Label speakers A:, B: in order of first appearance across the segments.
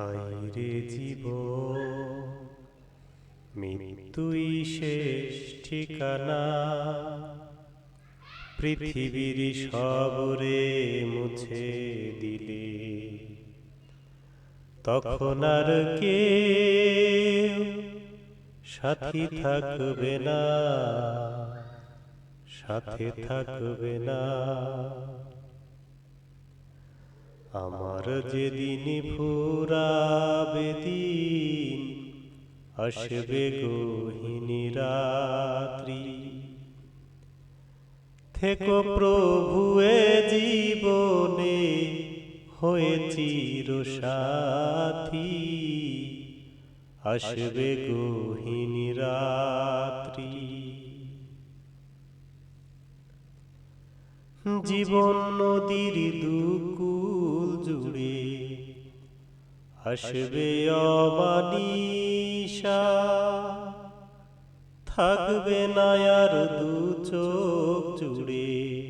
A: হাইরে জীব মৃত্যুই শেষ ঠিকানা। পৃথিবীর সবরে মুছে দিলে। তখন আর কে সাথী থাকবে না, সাথে থাকবে না। আমার যেদিন ফুরাবে দিন আসবে গহিনী রাত্রি। থেকো প্রভু এ জীবনে হয়ে চির সাথী আসবে গহিনী রাত্রি। জীবন নদীর দুকুল জুড়ে। আসবে অমানিসা থাকবে না আর দু চোখ জুড়ে।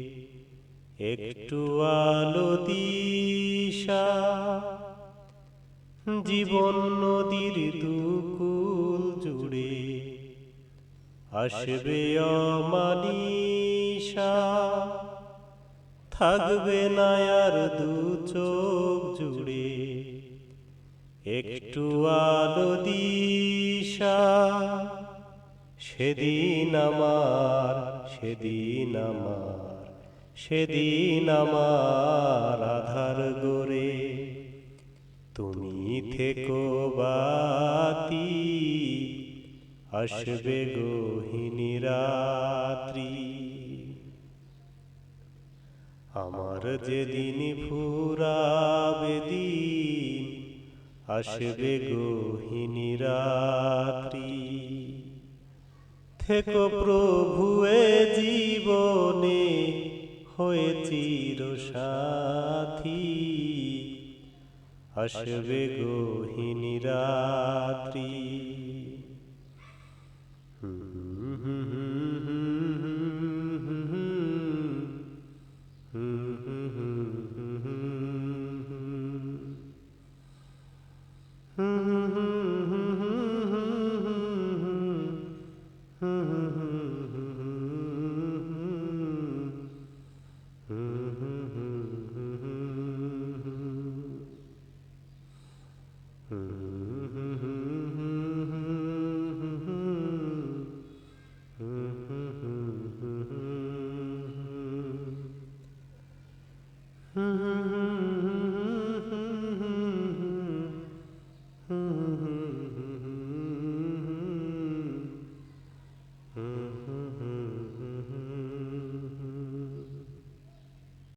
A: একটু আলো দিশা। জীবন নদীর দুকুল জুড়ে। আসবে অমানিসা থাকবে না আর দু চোখ জুড়ে। একটু আলো দিশা, সেদিন আমার সেদিন আমার সেদিন আমার আধার গোরে তুমি থেকো বাতি, আসবে গোহিনী রাত্রি। আমার যেদিন ফুরাবে দিন, আসবে গহিনী রাত্রি। থেকো প্রভু এ জীবনে, হয়ে চির সাথী আসবে গহিনী রাত্রি।